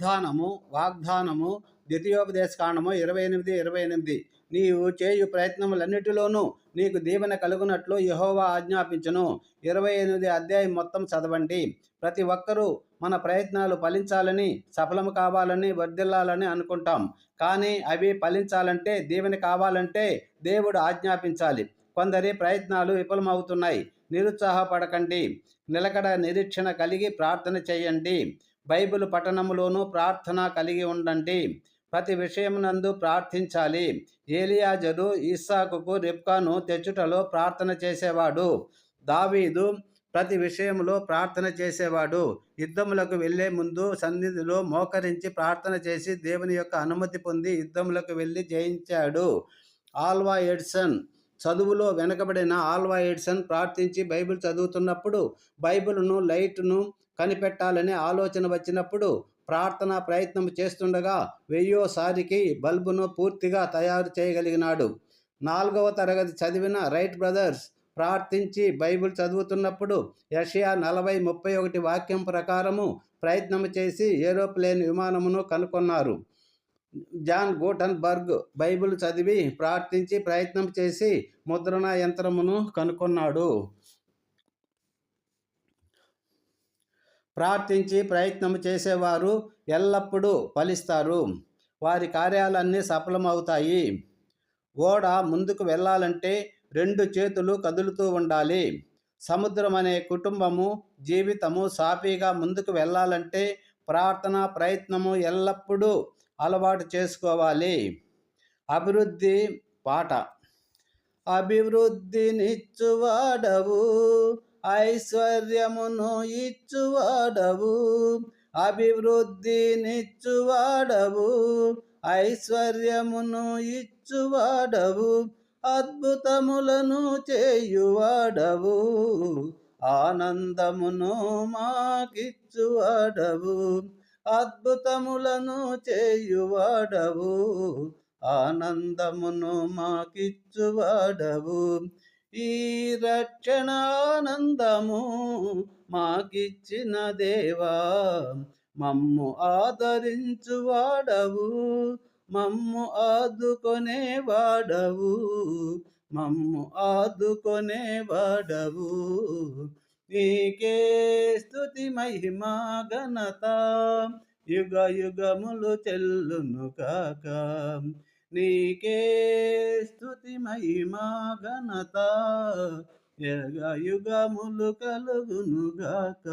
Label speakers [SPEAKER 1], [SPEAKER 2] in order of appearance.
[SPEAKER 1] వాగ్దానము వాగ్దానము ద్వితీయోపదేశ కాండము ఇరవై ఎనిమిది ఇరవై ఎనిమిది. నీవు చేయు ప్రయత్నములన్నిటిలోనూ నీకు దీవెన కలుగునట్లు యహోవా ఆజ్ఞాపించను. ఇరవై ఎనిమిది అధ్యాయం మొత్తం చదవండి. ప్రతి ఒక్కరూ మన ప్రయత్నాలు ఫలించాలని సఫలం కావాలని వర్ధిల్లాలని అనుకుంటాం. కానీ అవి ఫలించాలంటే దీవెన కావాలంటే దేవుడు ఆజ్ఞాపించాలి. కొందరి ప్రయత్నాలు విఫలమవుతున్నాయి. నిరుత్సాహపడకండి. నిలకడ నిరీక్షణ కలిగి ప్రార్థన చేయండి. బైబిల్ పఠనములోనూ ప్రార్థన కలిగి ఉండండి. ప్రతి విషయమునందు ప్రార్థించాలి. ఏలియాజరు ఇస్సాకుకు రిప్కాను తెచ్చుటలో ప్రార్థన చేసేవాడు. దావీదు ప్రతి విషయంలో ప్రార్థన చేసేవాడు. యుద్ధములకు వెళ్ళే ముందు సన్నిధిలో మోకరించి ప్రార్థన చేసి దేవుని యొక్క అనుమతి పొంది యుద్ధములకు వెళ్ళి జయించాడు. ఆల్వా ఎడ్సన్ చదువులో వెనకబడిన ఆల్వా ఎడ్సన్ ప్రార్థించి బైబిల్ చదువుతున్నప్పుడు బైబిల్ను లైట్ను కనిపెట్టాలనే ఆలోచన వచ్చినప్పుడు ప్రార్థన ప్రయత్నం చేస్తుండగా వెయ్యోసారికి బల్బును పూర్తిగా తయారు చేయగలిగినాడు. నాలుగవ తరగతి చదివిన రైట్ బ్రదర్స్ ప్రార్థించి బైబిల్ చదువుతున్నప్పుడు రష్యా నలభై ముప్పై ఒకటి వాక్యం ప్రకారము ప్రయత్నం చేసి ఏరోప్లేన్ విమానమును కనుగొన్నారు జాన్ గూటన్బర్గ్ బైబిల్ చదివి ప్రార్థించి ప్రయత్నం చేసి ముద్రణ యంత్రమును కనుగొన్నాడు ప్రార్థించి ప్రయత్నం చేసేవారు ఎల్లప్పుడూ ఫలిస్తారు. వారి కార్యాలన్నీ సఫలమవుతాయి. ఓడ ముందుకు వెళ్ళాలంటే రెండు చేతులు కదులుతూ ఉండాలి. సముద్రం అనే కుటుంబము జీవితము సాఫీగా ముందుకు వెళ్ళాలంటే ప్రార్థన ప్రయత్నము ఎల్లప్పుడూ అలవాటు చేసుకోవాలి. అభివృద్ధి పాట. అభివృద్ధినిచ్చువాడవు. ఐశ్వర్యమును ఇచ్చువాడవు. అభివృద్ధినిచ్చువాడవు. ఐశ్వర్యమును ఇచ్చువాడవు. అద్భుతములను చేయువాడవు. ఆనందమును మాకిచ్చువాడవు. అద్భుతములను చేయువాడవు. ఆనందమును మాకిచ్చువాడవు. ఈ రక్షణానందము మాకిచ్చిన దేవా మమ్ము ఆదరించువాడవు. మమ్ము ఆదుకొనేవాడవు. మమ్ము ఆదుకొనేవాడవు. నీకే స్థుతి మహిమా ఘనత యుగ యుగములు చెల్లును కాక. నీకే స్థుతి మహిమా ఘనత యుగ యుగములు కలుగును గాక.